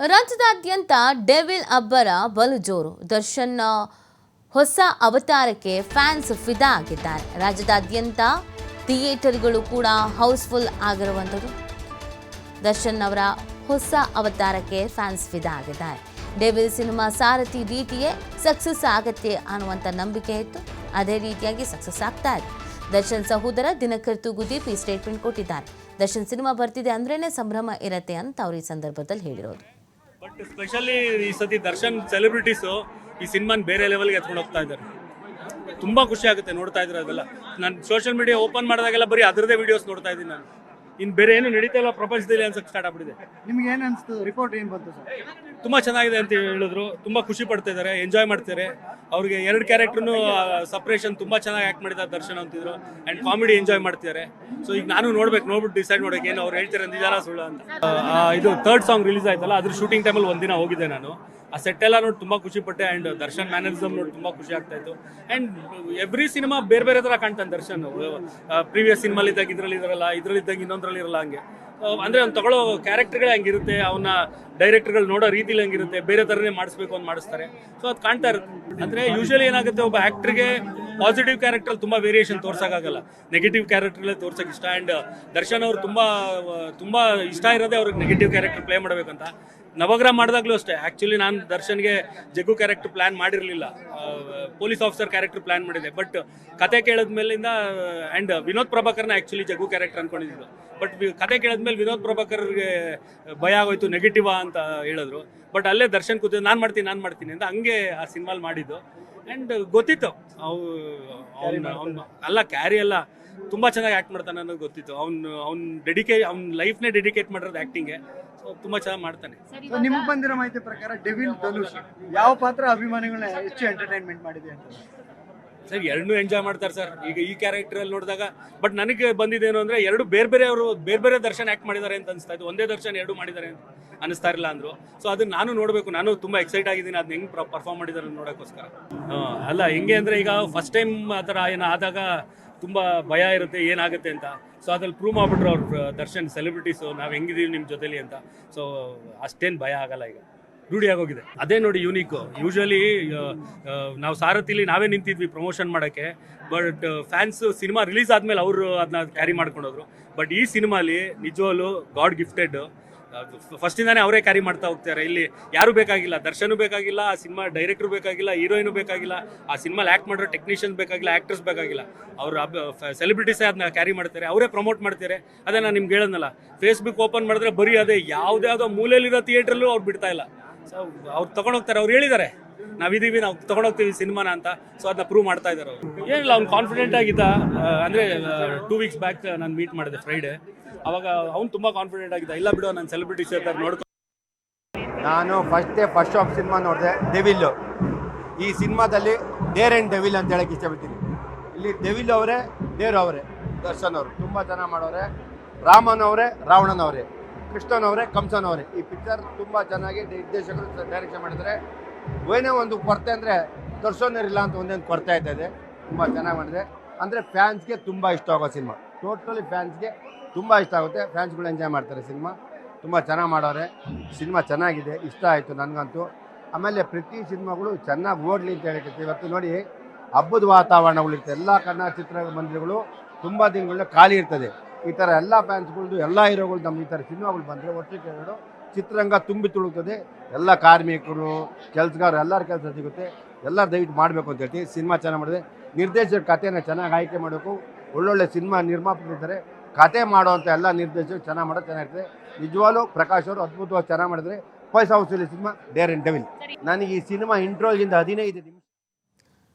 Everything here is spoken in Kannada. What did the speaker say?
ರಾಜ್ಯದಾದ್ಯಂತ ಡೆವಿಲ್ ಅಬ್ಬರ ಬಲು ಜೋರು ದರ್ಶನ್ ಹೊಸ ಅವತಾರಕ್ಕೆ ಫ್ಯಾನ್ಸ್ ಫಿದಾ ಆಗಿದ್ದಾರೆ. ರಾಜ್ಯದಾದ್ಯಂತ ಥಿಯೇಟರ್ಗಳು ಕೂಡ ಹೌಸ್ಫುಲ್ ಆಗಿರುವಂಥದ್ದು. ದರ್ಶನ್ ಅವರ ಹೊಸ ಅವತಾರಕ್ಕೆ ಫ್ಯಾನ್ಸ್ ಫಿದಾ ಆಗಿದ್ದಾರೆ. ಡೆವಿಲ್ ಸಿನಿಮಾ ಸಾರಥಿ ರೀತಿಯೇ ಸಕ್ಸಸ್ ಆಗತ್ತೆ ಅನ್ನುವಂಥ ನಂಬಿಕೆ ಇತ್ತು. ಅದೇ ರೀತಿಯಾಗಿ ಸಕ್ಸಸ್ ಆಗ್ತಾ ಇದೆ. ದರ್ಶನ್ ಸಹೋದರ ದಿನಕರ್ ತೂಗುದೀಪ್ ಈ ಸ್ಟೇಟ್ಮೆಂಟ್ ಕೊಟ್ಟಿದ್ದಾರೆ. ದರ್ಶನ್ ಸಿನಿಮಾ ಬರ್ತಿದೆ ಅಂದ್ರೇನೆ ಸಂಭ್ರಮ ಇರತ್ತೆ ಅಂತ ಅವರು ಈ ಸಂದರ್ಭದಲ್ಲಿ ಹೇಳಿರೋದು. ಸ್ಪೆಷಲಿ ಈ ಸತಿ ದರ್ಶನ್ ಸೆಲೆಬ್ರಿಟೀಸು ಈ ಸಿನಿಮಾನ ಬೇರೆ ಲೆವೆಲ್ಗೆ ಎತ್ಕೊಂಡು ಹೋಗ್ತಾ ಇದ್ದಾರೆ. ತುಂಬ ಖುಷಿ ಆಗುತ್ತೆ ನೋಡ್ತಾ ಇದ್ರೆ ಅದೆಲ್ಲ. ನಾನು ಸೋಷಿಯಲ್ ಮೀಡಿಯಾ ಓಪನ್ ಮಾಡಿದಾಗೆಲ್ಲ ಬರೀ ಅದರದೇ ವಿಡಿಯೋಸ್ ನೋಡ್ತಾ ಇದ್ದೀನಿ ನಾನು. ಇನ್ನು ಬೇರೆ ಏನು ನಡೀತಾ ಇಲ್ಲ ಪ್ರಪಂಚದಲ್ಲಿ ಅನ್ಸಕ್ ಸ್ಟಾರ್ಟ್ ಆಗ್ಬಿಟ್ಟಿದೆ. ನಿಮ್ಗೆ ಏನ್ ಅನ್ಸ್ತು? ರಿಪೋರ್ಟ್ ಏನ್ ಬಂತು ಸರ್? ತುಂಬಾ ಚೆನ್ನಾಗಿದೆ ಅಂತ ಹೇಳಿದ್ರು. ತುಂಬಾ ಖುಷಿ ಪಡ್ತಾ ಇದಾರೆ ಎಂಜಾಯ್ ಮಾಡ್ತಾರೆ ಅವ್ರಿಗೆ ಎರಡು ಕ್ಯಾರೆಕ್ಟರ್ನು ಸಪ್ರೇಷನ್ ತುಂಬಾ ಚೆನ್ನಾಗಿ ಆಕ್ಟ್ ಮಾಡಿದ್ದಾರೆ ದರ್ಶನ್ ಅಂತಿದ್ರು. ಅಂಡ್ ಕಾಮಿಡಿ ಎಂಜಾಯ್ ಮಾಡ್ತಿದ್ದಾರೆ. ಸೊ ಈಗ ನಾನು ನೋಡ್ಬೇಕು ನೋಡ್ಬಿಟ್ಟು ಡಿಸೈಡ್ ಮಾಡೋಕೆ ಏನು ಅವ್ರು ಹೇಳ್ತಾರೆ ನಿಜಾನ ಸುಳ್ಳು ಅಂತ. ಇದು ಥರ್ಡ್ ಸಾಂಗ್ ರಿಲೀಸ್ ಆಯ್ತಲ್ಲ ಅದ್ರ ಶೂಟಿಂಗ್ ಟೈಮಲ್ಲಿ ಒಂದಿನ ಹೋಗಿದ್ದೆ ನಾನು. ಆ ಸೆಟ್ ಎಲ್ಲ ನೋಡಿ ತುಂಬಾ ಖುಷಿ ಪಟ್ಟೆ ಅಂಡ್ ದರ್ಶನ್ ಮ್ಯಾನರಿಸಮ್ ನೋಡಿ ತುಂಬಾ ಖುಷಿ ಆಗ್ತಾ ಇತ್ತು. ಅಂಡ್ ಎವ್ರಿ ಸಿನಿಮಾ ಬೇರೆ ಬೇರೆ ತರ ಕಾಣ್ತಾನೆ ದರ್ಶನ್. ಪ್ರೀವಿಯಸ್ ಸಿನಿಮಾಲಿ ಇದ್ದಾಗ ಇದ್ರಲ್ಲಿ ಇದ್ರಲ್ಲ ಇದ್ರಲ್ಲಿ ಇದ್ದಾಗ ಇನ್ನೊಂದ್ರಲ್ಲಿ ಇರಲ್ಲ ಹಂಗೆ ಅಂದ್ರೆ ಅವ್ನು ತಗೊಳ್ಳೋ ಕ್ಯಾರೆಕ್ಟರ್ಗಳೇ ಹಂಗಿರುತ್ತೆ, ಅವನ ಡೈರೆಕ್ಟರ್ಗಳು ನೋಡೋ ರೀತಿಲಿ ಹಂಗಿರುತ್ತೆ, ಬೇರೆ ಥರನೇ ಮಾಡಿಸ್ಬೇಕು ಅಂತ ಮಾಡಿಸ್ತಾರೆ. ಸೊ ಅದು ಕಾಣ್ತಾ ಇರುತ್ತೆ. ಅಂದ್ರೆ ಯೂಶಲಿ ಏನಾಗುತ್ತೆ, ಒಬ್ಬ ಆಕ್ಟರ್ಗೆ ಪಾಸಿಟಿವ್ ಕ್ಯಾರೆಕ್ಟರ್ ತುಂಬಾ ವೇರಿಯೇಷನ್ ತೋರ್ಸಕ್ಕಾಗಲ್ಲ ನೆಗೆಟಿವ್ ಕ್ಯಾರೆಕ್ಟರ್ ತೋರ್ಸಕ್ ಇಷ್ಟ. ಅಂಡ್ ದರ್ಶನ್ ಅವ್ರು ತುಂಬಾ ತುಂಬಾ ಇಷ್ಟ ಇರೋದೇ ಅವ್ರಿಗೆ ನೆಗೆಟಿವ್ ಕ್ಯಾರೆಕ್ಟರ್ ಪ್ಲೇ ಮಾಡ್ಬೇಕಂತ. ನವಗ್ರಹ ಮಾಡಿದಾಗ್ಲೂ ಅಷ್ಟೇ. ಆಕ್ಚುಲಿ ನಾನು ದರ್ಶನ್ಗೆ ಜಗ್ಗು ಕ್ಯಾರೆಕ್ಟರ್ ಪ್ಲಾನ್ ಮಾಡಿರಲಿಲ್ಲ. ಪೊಲೀಸ್ ಆಫೀಸರ್ ಕ್ಯಾರೆಕ್ಟರ್ ಪ್ಲಾನ್ ಮಾಡಿದೆ. ಬಟ್ ಕತೆ ಕೇಳಿದ ಮೇಲಿಂದ ಅಂಡ್ ವಿನೋದ್ ಪ್ರಭಾಕರ್ನ ಆ್ಯಕ್ಚುಲಿ ಜಗ್ಗು ಕ್ಯಾರೆಕ್ಟರ್ ಅನ್ಕೊಂಡಿದ್ದು ಬಟ್ ಕತೆ ಕೇಳಿದ್ಮೇಲೆ ವಿನೋದ್ ಪ್ರಭಾಕರ್ಗೆ ಭಯ ಆಗೋಯ್ತು ನೆಗೆಟಿವ್ ಅಂತ ಹೇಳಿದ್ರು. ಬಟ್ ಅಲ್ಲೇ ದರ್ಶನ್ ಕೂತು ನಾನು ಮಾಡ್ತೀನಿ ನಾನು ಮಾಡ್ತೀನಿ ಅಂತ ಹಂಗೆ ಆ ಸಿನಿಮಾಲ್ ಮಾಡಿದ್ದು. ಅಂಡ್ ಗೊತ್ತಿತ್ತು. ಅವು ಅವ್ನ ಅವ್ನ ಅಲ್ಲ ಕ್ಯಾರಿ ಅಲ್ಲ. ತುಂಬಾ ಚೆನ್ನಾಗಿ ಆಕ್ಟ್ ಮಾಡ್ತಾನೆ ಅನ್ನೋದು ಗೊತ್ತಿತ್ತು. ಅವ್ನು ಅವ್ನ ಡೆಡಿಕೇ ಅವ್ನ ಲೈಫ್ನೇ ಡೆಡಿಕೇಟ್ ಮಾಡಿರೋದು ಆಕ್ಟಿಂಗ್ ಸೊ ತುಂಬಾ ಚೆನ್ನಾಗಿ ಮಾಡ್ತಾನೆ. ಸೊ ನಿಮಗೆ ಬಂದಿರೋ ಮಾಹಿತಿ ಪ್ರಕಾರ ಡೆವಿಲ್ ಧನುಷ್ ಯಾವ ಪಾತ್ರ ಅಭಿಮಾನಿಗಳನ್ನ ಹೆಚ್ಚು ಎಂಟರ್ಟೈನ್ಮೆಂಟ್ ಮಾಡಿದೆ ಅಂತ? ಸರ್ ಎರಡನ್ನೂ ಎಂಜಾಯ್ ಮಾಡ್ತಾರೆ ಸರ್. ಈಗ ಈ ಕ್ಯಾರೆಕ್ಟರ್ ಅಲ್ಲಿ ನೋಡಿದಾಗ ಬಟ್ ನನಗೆ ಬಂದಿದ್ದೇನು ಅಂದ್ರೆ ಎರಡು ಬೇರೆ ಬೇರೆ ಅವರು, ಬೇರೆ ಬೇರೆ ದರ್ಶನ್ ಆಕ್ಟ್ ಮಾಡಿದ್ದಾರೆ ಅಂತ ಅನಿಸ್ತಾ ಇತ್ತು. ಒಂದೇ ದರ್ಶನ್, ಎರಡು ಮಾಡಿದ್ದಾರೆ ಅಂತ ಅನಿಸ್ತಾ ಇರಲಿಲ್ಲ ಅಂದ್ರು. ಸೊ ಅದನ್ನ ನಾನು ನೋಡಬೇಕು. ನಾನು ತುಂಬಾ ಎಕ್ಸೈಟ್ ಆಗಿದ್ದೀನಿ. ಅದನ್ನ ಹೆಂಗ್ ಪರ್ಫಾರ್ಮ್ ಮಾಡಿದ್ದಾರೆ ನೋಡೋಕ್ಕೋಸ್ಕರ ಅಲ್ಲ, ಹೆಂಗೆ ಅಂದ್ರೆ ಈಗ ಫಸ್ಟ್ ಟೈಮ್ ಆ ಥರ ಏನೋ ಆದಾಗ ತುಂಬಾ ಭಯ ಇರುತ್ತೆ, ಏನಾಗುತ್ತೆ ಅಂತ. ಸೊ ಅದ್ರಲ್ಲಿ ಪ್ರೂವ್ ಮಾಡಿಬಿಟ್ರು ಅವ್ರ, ದರ್ಶನ್ ಸೆಲೆಬ್ರಿಟೀಸು ನಾವು ಹೆಂಗಿದೀವಿ ನಿಮ್ಮ ಜೊತೆಲಿ ಅಂತ. ಸೊ ಅಷ್ಟೇನು ಭಯ ಆಗಲ್ಲ ಈಗ. ರೂಢಿ ಆಗೋಗಿದೆ ಅದೇ ನೋಡಿ ಯೂನಿಕ್ ಯೂಶಲಿ ನಾವು ಸಾರಥಿಲಿ ನಾವೇ ನಿಂತಿದ್ವಿ ಪ್ರಮೋಷನ್ ಮಾಡೋಕ್ಕೆ ಬಟ್ ಫ್ಯಾನ್ಸ್ ಸಿನಿಮಾ ರಿಲೀಸ್ ಆದಮೇಲೆ ಅವರು ಅದನ್ನ ಕ್ಯಾರಿ ಮಾಡ್ಕೊಂಡೋದ್ರು. ಬಟ್ ಈ ಸಿನಿಮಾಲಿ ನಿಜವಾಗ್ಲು ಗಾಡ್ ಗಿಫ್ಟೆಡ್ ಫಸ್ಟಿಂದಾನೇ ಅವರೇ ಕ್ಯಾರಿ ಮಾಡ್ತಾ ಹೋಗ್ತಾರೆ. ಇಲ್ಲಿ ಯಾರು ಬೇಕಾಗಿಲ್ಲ? ದರ್ಶನು ಬೇಕಾಗಿಲ್ಲ, ಆ ಸಿನಿಮಾ ಡೈರೆಕ್ಟರ್ ಬೇಕಾಗಿಲ್ಲ ಹೀರೋಯಿನು ಬೇಕಾಗಿಲ್ಲ, ಆ ಸಿನಿಮಾಲಿ ಆ್ಯಕ್ಟ್ ಮಾಡಿರೋ ಟೆಕ್ನಿಷಿಯನ್ಸ್ ಬೇಕಾಗಿಲ್ಲ ಆ್ಯಕ್ಟರ್ಸ್ ಬೇಕಾಗಿಲ್ಲ. ಅವ್ರ ಸೆಲೆಬ್ರಿಟೀಸೇ ಅದನ್ನ ಕ್ಯಾರಿ ಮಾಡ್ತಾರೆ. ಅವರೇ ಪ್ರಮೋಟ್ ಮಾಡ್ತಾರೆ. ಅದೇ ನಾನು ನಿಮ್ಗೆ ಹೇಳದ್ನಲ್ಲ ಫೇಸ್ಬುಕ್ ಓಪನ್ ಮಾಡಿದ್ರೆ ಬರೀ ಅದೇ ಯಾವುದೇ ಯಾವುದೋ ಮೂಲೆಯಲ್ಲಿರೋ ಥಿಯೇಟ್ರಲ್ಲೂ ಅವ್ರು ಬಿಡ್ತಾ ಇಲ್ಲ. ಸೊ ಅವ್ರು ತಗೊಂಡೋಗ್ತಾರೆ, ಅವ್ರು ಹೇಳಿದ್ದಾರೆ. ನಾವಿದೀವಿ ನಾವು ತಗೊಂಡೋಗ್ತೀವಿ ಸಿನಿಮಾನ ಅಂತ. ಸೊ ಅದನ್ನ ಪ್ರೂವ್ ಮಾಡ್ತಾ ಇದ್ದಾರೆ ಅವರು. ಏನಿಲ್ಲ, ಅವ್ನು ಕಾನ್ಫಿಡೆಂಟ್ ಆಗಿದ್ದ ಅಂದ್ರೆ ಟೂ ವೀಕ್ಸ್ ಬ್ಯಾಕ್ ನಾನು ಮೀಟ್ ಮಾಡಿದೆ ಫ್ರೈಡೆ ಅವಾಗ ಅವ್ನು ತುಂಬಾ ಕಾನ್ಫಿಡೆಂಟ್ ಆಗಿದ್ದ. ಇಲ್ಲ ಬಿಡು, ನಾನು ಸೆಲೆಬ್ರಿಟಿ ಸೇರ್ತಾರ ನೋಡ್ಕೊ ನಾನು first day first of cinema ನೋಡಿದೆ ಡೆವಿಲ್ ಈ ಸಿನಿಮಾದಲ್ಲಿ ಡೇರ್ ಆ್ಯಂಡ್ ಡೆವಿಲ್ ಅಂತ ಹೇಳಕ್ಕೆ ಇಷ್ಟಪಡ್ತೀನಿ. ಇಲ್ಲಿ ಡೆವಿಲ್ ಅವರೇ ಡೇರ್ ಅವರೇ. ದರ್ಶನ್ ಅವರು. ತುಂಬ ಚೆನ್ನಾಗಿ ಮಾಡೋರೆ. ರಾಮನ್ ಅವರೇ, ರಾವಣನ್ ಅವರೇ. ಕೃಷ್ಣನ್ ಅವರೇ ಕಂಸನ್ ಅವರೇ. ಈ ಪಿಕ್ಚರ್ ತುಂಬ ಚೆನ್ನಾಗಿ ನಿರ್ದೇಶಕರು ಡೈರೆಕ್ಷನ್ ಮಾಡಿದ್ದಾರೆ. ಏನೇ ಒಂದು ಕೊರತೆ ಅಂದರೆ ಇರಲಿಲ್ಲ ಅಂತ ಒಂದೇನು ಕೊರತೆ ಆಯ್ತಾ ಇದೆ. ತುಂಬ ಚೆನ್ನಾಗಿ ಮಾಡಿದೆ. ಅಂದರೆ ಫ್ಯಾನ್ಸ್ಗೆ ತುಂಬ ಇಷ್ಟ ಆಗೋ ಸಿನಿಮಾ ಟೋಟಲಿ ಫ್ಯಾನ್ಸ್ಗೆ ತುಂಬ ಇಷ್ಟ ಆಗುತ್ತೆ. ಫ್ಯಾನ್ಸ್ಗಳು ಎಂಜಾಯ್ ಮಾಡ್ತಾರೆ ಸಿನಿಮಾ ತುಂಬ ಚೆನ್ನಾಗಿ ಮಾಡೋರೆ. ಸಿನಿಮಾ ಚೆನ್ನಾಗಿದೆ. ಇಷ್ಟ ಆಯಿತು ನನಗಂತೂ. ಆಮೇಲೆ ಪ್ರತಿ ಸಿನಿಮಾಗಳು ಚೆನ್ನಾಗಿ ಓಡಲಿ ಅಂತ ಹೇಳಿಕ್ಕೆ ಇವತ್ತು ನೋಡಿ, ಹಬ್ಬದ ವಾತಾವರಣಗಳಿರುತ್ತೆ. ಎಲ್ಲ ಕನ್ನಡ ಚಿತ್ರಮಂದಿರಗಳು ತುಂಬ ದಿನಗಳನ್ನ ಖಾಲಿ ಇರ್ತದೆ. ಈ ಥರ ಎಲ್ಲ ಫ್ಯಾನ್ಸ್ಗಳ್ದು ಎಲ್ಲ ಹೀರೋಗಳು ನಮ್ಮ ಈ ಥರ ಸಿನಿಮಾಗಳು ಬಂದರೆ ಒಟ್ಟಿಗೆ ಎರಡು ಚಿತ್ರರಂಗ ತುಂಬಿ ತುಳುಕ್ತದೆ ಎಲ್ಲ ಕಾರ್ಮಿಕರು, ಕೆಲಸಗಾರ, ಎಲ್ಲರ ಕೆಲಸ ಸಿಗುತ್ತೆ. ಎಲ್ಲ ದಯವಿಟ್ಟು ಮಾಡಬೇಕು ಅಂತ ಹೇಳ್ತೀವಿ. ಸಿನಿಮಾ ಚೆನ್ನಾಗಿ ಮಾಡಿದೆ ನಿರ್ದೇಶಕರ ಕಥೆನ ಚೆನ್ನಾಗಿ ಆಯ್ಕೆ ಮಾಡಬೇಕು. ಒಳ್ಳೊಳ್ಳೆ ಸಿನಿಮಾ ನಿರ್ಮಾಪಕರಿದ್ದಾರೆ ಕತೆ ಮಾಡುವಂಥ ಎಲ್ಲ ನಿರ್ದೇಶಕರು ಚೆನ್ನಾಗಿ ಮಾಡೋದು ಚೆನ್ನಾಗಿರ್ತದೆ. ನಿಜವಾಗ್ಲೂ ಪ್ರಕಾಶ್ ಅವರು ಅದ್ಭುತವಾಗಿ ಚೆನ್ನಾಗಿ ಮಾಡಿದ್ರೆ ಫೈಸ್ ಹೌಸಲ್ಲಿ ಸಿನಿಮಾ ಡೇರ್ ಇನ್ ಡೆವಿಲ್ ನನಗೆ ಈ ಸಿನಿಮಾ ಇಂಟ್ರೋಗಿಂದ ಹದಿನೈದು ನಿಮಿಷ